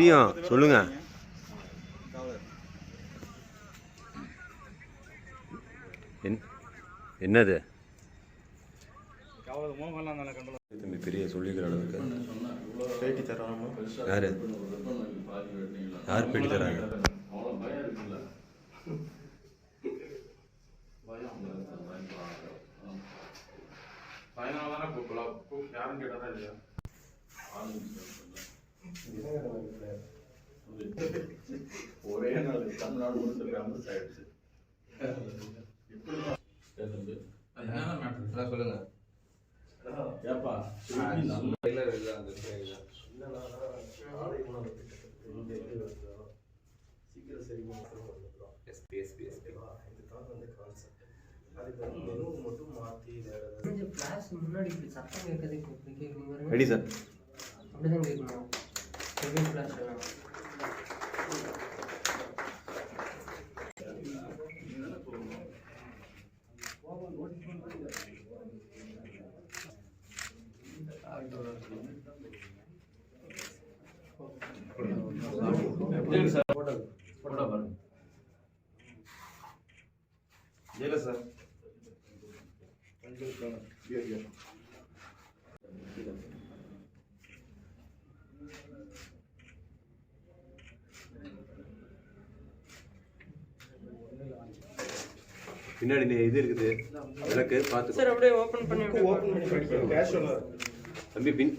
தெரியும் சொல்லுங்க. என்- என்னது? தம்பி பெரிய சொல்லிக்கிற அளவுக்கு. பேட்டி தராம யாரு? யார் பேட்டி தராங்க? ஒரே நாள் தமிழ்நாடு முழுக்க ஃபேமஸ் ஆயிடுச்சு. சொல்லுங்க ஏப்பா திருப்பி நல்ல சீக்கிரம் சரி எஸ்பி எஸ்பி எஸ்பி இதுதான் வந்து கான்செப்ட் அதுக்கு வந்து மெனு மட்டும் மாற்றி வேறு கொஞ்சம் முன்னாடி இப்படி சத்தம் ரெடி சார் அப்படிதான் கேட்கணும். ஜெயில சார் பின்னாடி நெ- இது இருக்குது விளக்கு பார்த்து சார் அப்படியே ஓப்பன் பண்ணி ஓப்பன் பண்ணி கேஷுவலாக தம்பி பின்